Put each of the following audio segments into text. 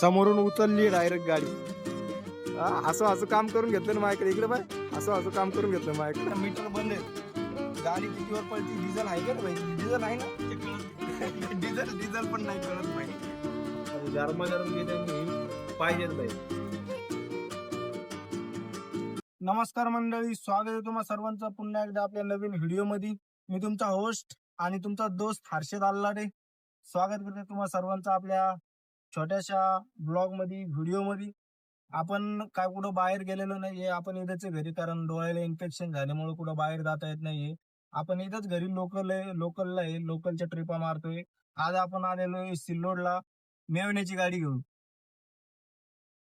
समोरून उचलली डायरेक्ट गाडी. हा, असं असं काम करून घेतलं ना माझ्याकडे. इकडे बाय असं असं काम करून घेतलं माझ्याकडे. मीटर बंद आहे. गाडी कितीवर पडती डिझेल आहे का रे भाई? डिझेल आहे ना? डिझेल डिझेल पण नाही कळत भाई. गरम गरम गेले पाहिजेत भाई नमस्कार मंडळी. स्वागत आहे तुम्हा सर्वांचं. पुन्हा एकदा आपल्या नवीन व्हिडिओमध्ये मी तुमचा होस्ट आणि तुमचा दोस्त हर्षद आल्लाडे स्वागत करते तुम्हा सर्वांचं आपल्या छोट्याशा ब्लॉगमध्ये व्हिडिओमध्ये आपण काय कुठं बाहेर गेलेलो नाहीये. आपण इथंच घरी कारण डोळ्याला इन्फेक्शन झाल्यामुळे कुठं बाहेर जाता येत नाहीये. आपण इथंच घरी लोकल आहे लोकलला आहे लोकलच्या ट्रिपा मारतोय. आज आपण आलेलो आहे सिल्लोडला मेवण्याची गाडी घेऊन.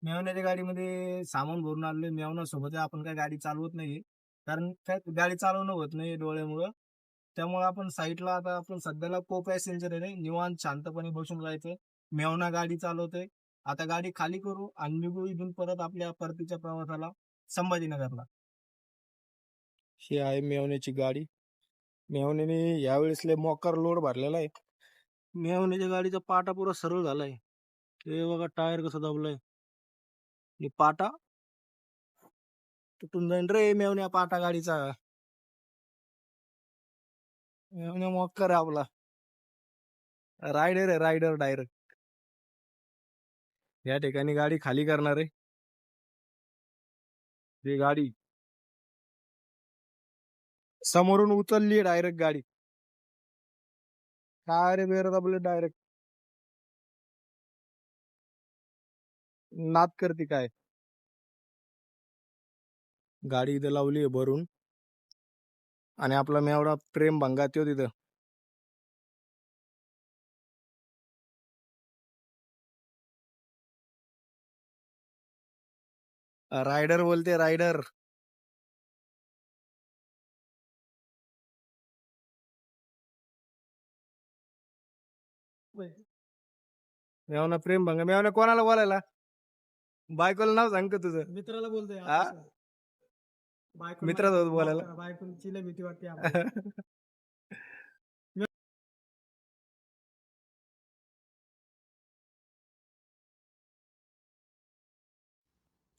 मेवण्याच्या गाडीमध्ये सामान भरून आलेलो मेवण्यासोबत सोबत आपण काय गाडी चालवत नाहीये. कारण काय गाडी चालवणं होत नाही डोळ्यामुळं. त्यामुळे आपण साईडला आता आपण सध्याला को पॅसेंजर आहे निवांत शांतपणे बसून जायचं मेवना गाडी चालवतोय. आता गाडी खाली करू आणि निघू इथून परत आपल्या परतीच्या प्रवासाला संभाजीनगरला. ही आहे मेवण्याची गाडी. मेवण्याने यावेळेस लय मोकार लोड भरलेला आहे. मेवण्याच्या गाडीचा पाटा पुरा सरळ झालाय. ते बघा टायर कसं दाबलाय. आणि पाटा? तुटून जाईन रे मेवण्या पाटा गाडीचा. मेवण्या मोकार आहे आपला. रायडर आहे रायडर डायरेक्ट या ठिकाणी गाडी खाली करणार आहे. ही गाडी समोरून उचलली डायरेक्ट गाडी. काय रे बेर दाबले डायरेक्ट नाद करते काय? गाडी इथं लावली आहे भरून. आणि आपला मेवढा प्रेम भंगात येऊ तिथं. रायडर बोलते रायडर. मेवना प्रेम भंग मेवना कोणाला बोलायला? बायकोला नाव सांग का तुझं? मित्राला बोलतोय हा? बायको मित्रासोबत बोलायला. बायकोची लय भीती वाटते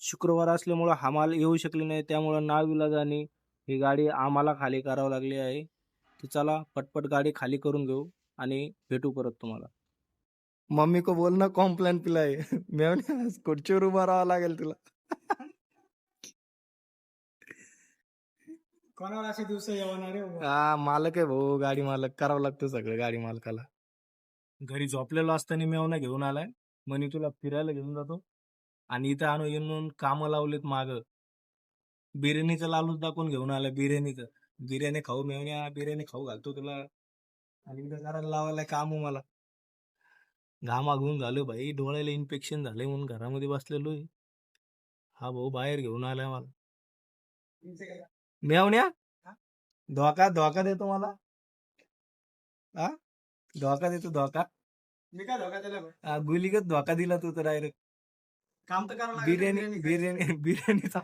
शुक्रवार असल्यामुळं हमाल येऊ शकले नाही. त्यामुळं नाविलाजाने ही गाडी आम्हाला खाली करावं लागली आहे. तर चला पटपट गाडी खाली करून घेऊ आणि भेटू परत तुम्हाला. मम्मी को बोलना कॉम्प्लेन पिलाय. मेवण्या खुर्चीवर उभा राहावं लागेल तुला. कोणाला असे दिवस येणार? हा मालक आहे भाऊ. गाडी मालक करावं लागतं सगळं गाडी मालकाला. घरी झोपलेलो असताना मेवना घेऊन आलाय. म्हणे तुला फिरायला घेऊन जातो. आणि इथं आणून येऊन कामं लावलेत माग. बिर्याणीचं लालूच दाखवून घेऊन आलाय बिर्याणीचं. बिर्याणी खाऊ मेवण्या बिर्याणी खाऊ घालतो तुला. आणि इथं करायला लावायला काम मला. घामाघून झालो भाई डोळ्याला इन्फेक्शन झालंय म्हणून घरामध्ये बसलेलो हा भाऊ बाहेर घेऊन आलाय मला. मेवण्या? धोका धोका देतो मला. हा धोका देतो धोका. मी काय धोका दिला गुलीगत धोका दिला तू तर डायरेक्ट काम तर करावं लागेल बिर्याणी बिर्याणी बिर्याणी बिर्याणीचा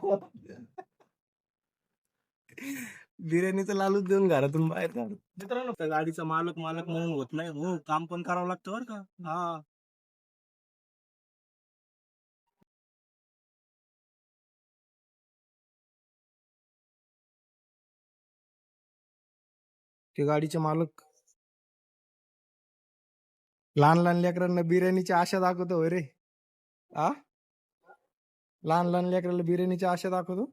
बिर्याणीचं लालूच देऊन घरातून बाहेर काढ. मित्रांनो त्या गाडीचा मालक मालक म्हणून होत नाही. हो काम पण करावं लागतं बरं का. हा. ते गाडीचे मालक लहान लहान लेकरांना बिर्याणीची आशा दाखवतो रे. आ? लहान लहान लेकराला बिर्याणीची आशा दाखवतो?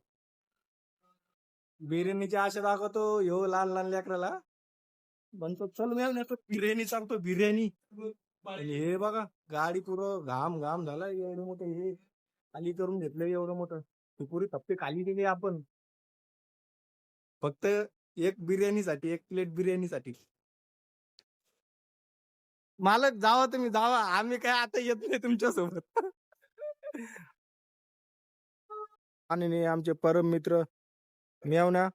बिर्याणीची आशा दाखवतो ह्यो लहान लहान लेकराला. म्हणतो चल मॅम नाही बिर्याणी सांगतो बिर्याणी. आणि हे बघा गाडी पुरं घाम घाम झाला एवढं मोठं हे. खाली करून घेतलं एवढं मोठं. ही पुरी थप्पे खाली केली आपण. फक्त एक बिर्याणीसाठी एक प्लेट बिर्याणीसाठी. मालक जावा तुम्ही जावा. आम्ही काय आता येत नाही तुमच्यासोबत आणि नाही आमचे परम मित्र मेवना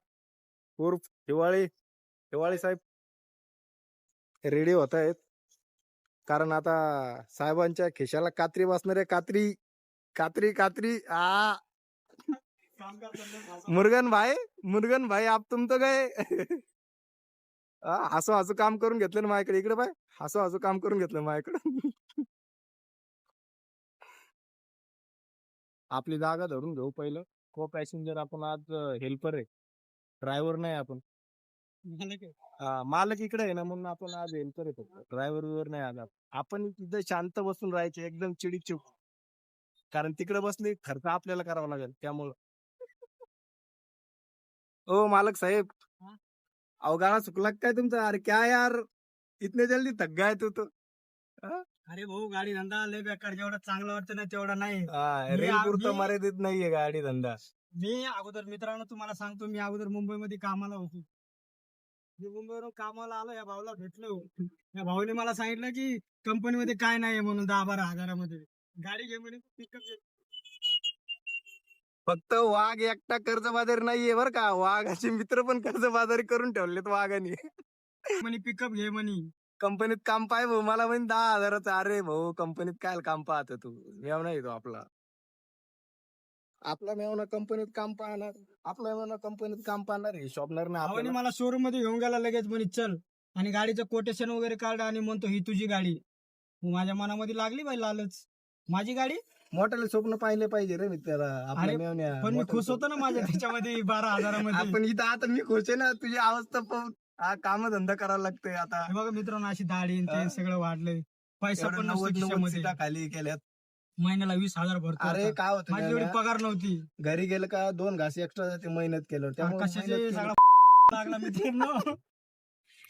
उर्फ हिवाळी हिवाळी साहेब रेडी होत आहेत. कारण आता साहेबांच्या खिशाला कात्री बसणारे कात्री कात्री कात्री आ. मुर्गन मुरगन भाई मुरगन भाई आप तुम तो गए. हसू हसू काम करून घेतलं ना माझ्याकडे. इकडे बाय हसू हसू काम करून घेतलं माझ्याकडे. आपली जागा धरून घेऊ पहिलं. को पॅसेंजर आपण आज हेल्पर आहे. ड्रायव्हर नाही आपण. हा, मालक इकडे आहे ना म्हणून आपण आज हेल्पर आहे फक्त. ड्रायव्हर वर नाही आज आपण. आपण तिथं शांत बसून राहायचे एकदम चिडीक कारण तिकडे बसले खर्च आपल्याला करावा लागेल त्यामुळं. ओ मालक साहेब. हा? अहो गाळा सुकला का काय तुमचा? अरे क्या यार? इतने जल्दी थक गए तू तो. अरे भाऊ गाडी धंदा लय बेकार जेवढा चांगला वाटतं ना तेवढा नाही. मी रेल आ- पुरतं मी- मर्यादित नाहीये गाडी धंदा. मी अगोदर मित्रांनो तुम्हाला सांगतो मी अगोदर मुंबईमध्ये कामाला होतो. मी मुंबईवरून कामाला आलो या भाऊला भेटलो. या भाऊने मला सांगितलं की कंपनीमध्ये काय नाही म्हणून दहा बारा हजारामध्ये. गाडी घे म्हणे पिकअप फक्त वाघ एकटा कर्जबाजारी नाहीये बर का. वाघाचे मित्र पण कर्जबाजारी करून ठेवलेत वाघाने. म्हणे पिकअप घे म्हणे. कंपनीत काम पाय भाऊ मला म्हणे दहा हजाराचं. अरे भाऊ कंपनीत काय काम पाहतो तू? मेवना येतो आपला. आपला मेवना कंपनीत काम पाहणार आपला मेवना कंपनीत काम पाहणार हे शॉपनर ना भावाने मला शोरूममध्ये घेऊन गेला लगेच म्हणे चल. आणि गाडीचं कोटेशन वगैरे काढ आणि म्हणतो ही तुझी गाडी. मग माझ्या मनामध्ये लागली बाई लालच. माझी गाडी? मोठ्याला स्वप्न पाहिले पाहिजे रे मित्राला आपल्या अरे, मेवण्या पण मी खुश होतो ना माझ्या त्याच्यामध्ये बारा हजारामध्ये. आपण इथं आता मी खुश आहे ना तुझी अवस्था पाहून हा काम धंदा करायला लागतोय आता. हे बघा मित्रांनो अशी दाढी आणि. ते सगळं वाढलंय. पैसा एवढं पण नसतो नव्वद नव्वद खिशामध्ये. सीटा खाली केल्यात. महिन्याला वीस हजार भरतो अरे आता. काय होतं माझी एवढी मेवण्या? पगार नव्हती. घरी गेलं का दोन घास एक्स्ट्रा जाते मेहनत केलं त्यामुळे कशाचे मेहनत सगळा केलं. लागला मित्रांनो.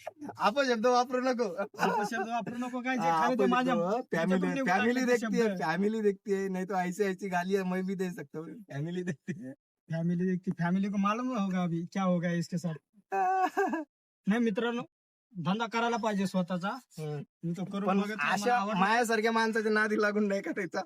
आपण शब्द वापरू नको. अल्प शब्द वापरू नको काय? जे खाली ते अपन माझ्या फैमिली निघून फैमिली देखती शब्द. फैमिली देखती नहीं तो ऐसी ऐसी गालियां मैं भी दे सकता हूँ फैमिली देखती है फॅमिली देखती फॅमिली को मालूम होगा अभी? क्या होगा इसके साथ? नाही मित्रांनो धंदा करायला पाहिजे स्वतःचा. मी तो पण मला अशा आवडला. मायासारख्या माणसाच्या नादी लागून नाही करायचा.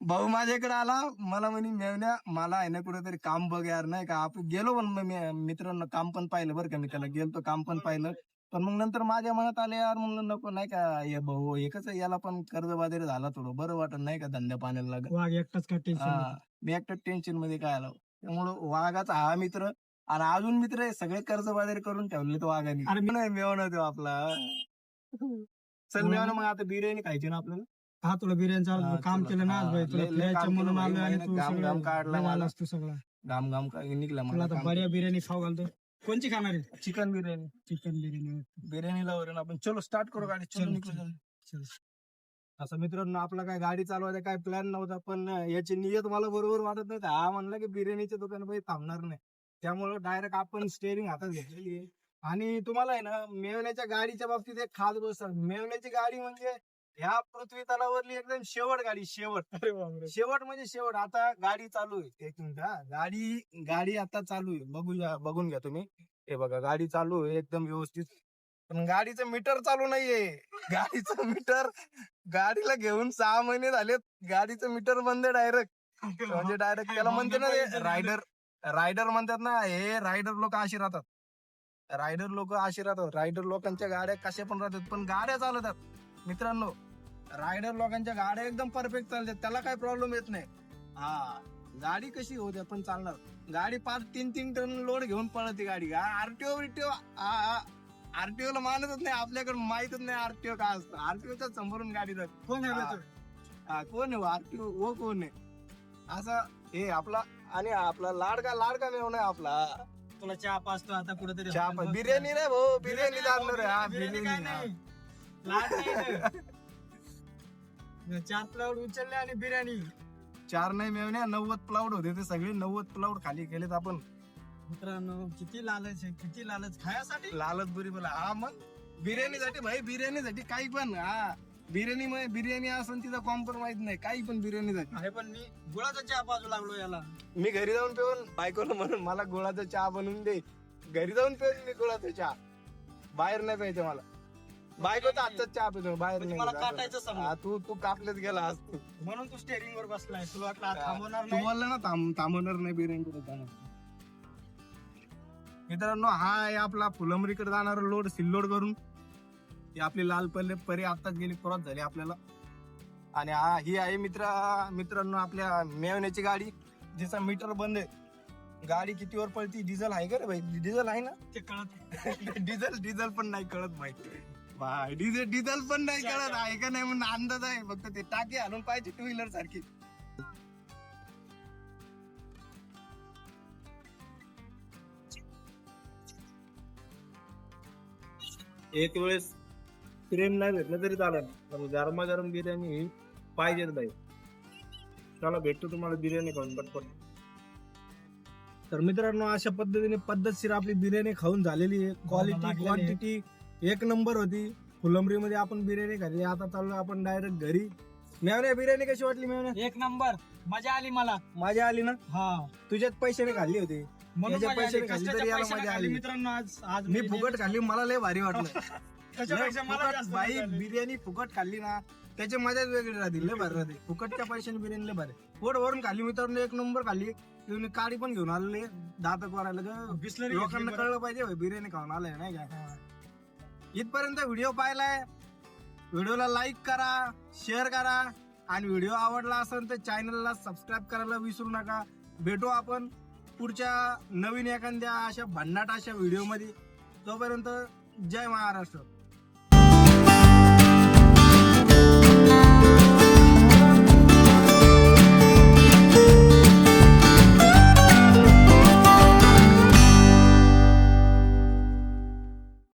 भाऊ माझ्याकडे आला मला म्हणे मेवण्या मला आहे ना कुठेतरी काम बघ यार नाही का? आपण गेलो पण मग मी मित्रांनो काम पण पाहिलं बरं का मी त्याला. गेलतो काम पण पाहिलं. पण मग नंतर माझ्या मनात आले यार म्हणलं नको नाही का हे भाऊ एकच याला पण कर्जबाजारी झाला थोडं. बरं वाटत नाही का धंद्या पाण्याला लागत. वाघ एकटाच का हा, टेन्शन मी एकटं टेन्शनमध्ये काय आलो? त्यामुळं वाघाचा हा मित्र आणि अजून मित्र आहे सगळे कर्जबाजारी करून ठेवले तो वाघाने. अरे मी- नाही मेवणा तो आपला. चल हो. मेवणा मग आता बिर्याणी खायची ना आपल्याला? हा तुला बिर्याणीचं हा, काम. केलं ना आज हा, तुला लय- लय फिरायचं काम म्हणून केलं आलोय बाई, आणि महिन्यात तू घाम- काढला मला. आलास तू सगळा. घाम घाम का निघला तुला मला बढिया बिर्याणी खाऊ घालतो. कोणची खाणार आहे? चिकन बिर्याणी. चिकन बिर्याणी. बिर्याणीला वरून आपण चलो स्टार्ट करू गाडी. चलो चल, निघू चल. असं मित्रांनो आपला काय गाडी चालवायचा काय प्लॅन नव्हता पण याची नियत मला बरोबर वाटत नाही. हा म्हणला की बिर्याणीच्या दुकानामध्ये थांबणार नाही. त्यामुळं डायरेक्ट आपण स्टेअरिंग हातात घेतलेली आहे. आणि तुम्हाला आहे ना मेवण्याच्या गाडीच्या बाबतीत एक खास गोष्ट. मेवण्याची गाडी म्हणजे ह्या पृथ्वी तलावरली एकदम शेवट गाडी शेवट. शेवट म्हणजे शेवट. आता गाडी चालू आहे. एक मिनिट हा. गाडी गाडी आता चालू आहे. बघूया बघून घ्या तुम्ही. हे बघा गाडी चालू आहे एकदम व्यवस्थित. पण गाडीचं मीटर चालू नाहीये. गाडीचं मीटर गाडीला घेऊन सहा महिने झालेत. गाडीचं मीटर बंद डायरेक्ट. म्हणजे डायरेक्ट त्याला म्हणते ना रायडर रायडर म्हणतात ना हे रायडर लोक अशी राहतात. रायडर लोक अशी राहतात. रायडर लोकांच्या गाड्या कशा पण राहतात पण गाड्या चालवतात. मित्रांनो रायडर लोकांच्या गाड्या एकदम परफेक्ट चालतात. त्याला काही प्रॉब्लेम येत नाही. हा गाडी कशी होते पण चालणार. गाडी पाच तीन तीन टन लोड घेऊन पळते गाडी. आरटीओ बिरटीओ आरटीओ ला मानतच नाही आपल्याकडे माहितच नाही आरटीओ काय असतं. आरटीओच्या समोरून गाडी जाते. कोण आहे हा. हा, कोण आहे आरटीओ वो कोण आहे? असा हे आपला आणि आपला लाडका लाडका मेव नाही आपला? तुला चहा पाचतो आता कुठेतरी. चहा पण. बिर्याणी नाही भाऊ बिर्याणी जाणार आहे. हा बिर्याणी काय बिर्याणी नाही. लाड नाही. चार प्लाउड उचलले आणि बिर्याणी. चार नाही मेवण्या नव्वद प्लाउड होते ते सगळे. नव्वद प्लाउड खाली केलेत आपण. मित्रांनो किती लालच आहे किती लालच. खायासाठी? लालच बुरी बोला. हा मग? बिर्याणीसाठी भाई बिर्याणीसाठी काही पण. हा. बिर्याणी मध्ये बिर्याणी असून तिचा कॉम्प्रोमाइज नाही. काही पण बिर्याणीसाठी. अरे पण मी गुळाचा चहा पाजू लागलो याला. मी घरी जाऊन पिऊन बायकोला म्हणून मला गुळाचा चहा बनवून दे. घरी जाऊन पिऊन मी गुळाचा चहा. बाहेर नाही प्यायचं मला. बायकोचा आजचाच चहा पितो बाहेर म्हणजे मला काटायचं समजा. हा, तू तू कापलेत गेला आज तू म्हणून तू स्टेरिंग वर बसलाय. तुला वाटलं हा. थांबवणार तू नाही? बोलला ना थांब थांबवणार नाही बिर्याणी कुठे मित्रांनो हा आहे आपला फुलंबरीकडे जाणारा लोड सिल्लोड करून. ही आपली लाल पल्ले परी आताच गेली क्रॉस झाली आपल्याला. आणि हा ही आहे मित्र मित्रांनो आपल्या मेवण्याची गाडी जिचा मीटर बंद आहे. गाडी कितीवर पळती? डिझेल आहे का रे भाई? डिझेल आहे ना? ते कळत डिझेल डिझेल पण नाही कळत माहिती भाई डिझेल डिझेल पण नाही कळत. आहे का नाही म्हणून अंदाज आहे. फक्त ते टाकी आणून पाहिजे टू व्हीलर सारखी. एक वेळेस प्रेम नाही भेटलं तरी चालेल. पण गरमागरम बिर्याणी ही पाहिजेच बाई. चला भेटतो तुम्हाला बिर्याणी खाऊन पटपट तर मित्रांनो अशा पद्धतीने पद्धतशीर आपली बिर्याणी खाऊन झालेली आहे. क्वालिटी लागलेली आहे. क्वांटिटी एक नंबर होती. फुलंबरीमध्ये आपण बिर्याणी खाल्ली. आता चाललो आपण डायरेक्ट घरी. मेवण्या बिर्याणी कशी वाटली मेवण्या एक नंबर मजा आली मला. माझ्या आली ना? हा. तुझ्याच पैशाने खाल्ली होती. म्हणून आली. खाल्ली तरी याला मजा आली. मित्रांनो आज आज मी फुकट खाल्ली मला लय भारी वाटलं त्याच्यापेक्षा लय मला फुकट जास्त बाई आली. बिर्याणी फुकट खाल्ली ना त्याची मजाच वेगळी राहते लय भारी राहते फुकटच्या पैशाने बिर्याणी लय भारी पोट भरून खाल्ली मित्रांनो एक नंबर खाल्ली तुम्ही काडी पण घेऊन आलेले दात करायला ग बिसलरी लोकांना घेतली बरं. कळलं पाहिजे होय, बिर्याणी खाऊन आलाय नाही का हा. इथपर्यंत व्हिडिओ पाहिलाय व्हिडिओला लाईक करा शेअर करा आणि व्हिडिओ आवडला असेल तर चॅनलला सबस्क्राईब करायला विसरू नका भेटू आपण पुढच्या नवीन एखाद्या अशा भन्नाट अशा व्हिडिओमध्ये तोपर्यंत जय महाराष्ट्र.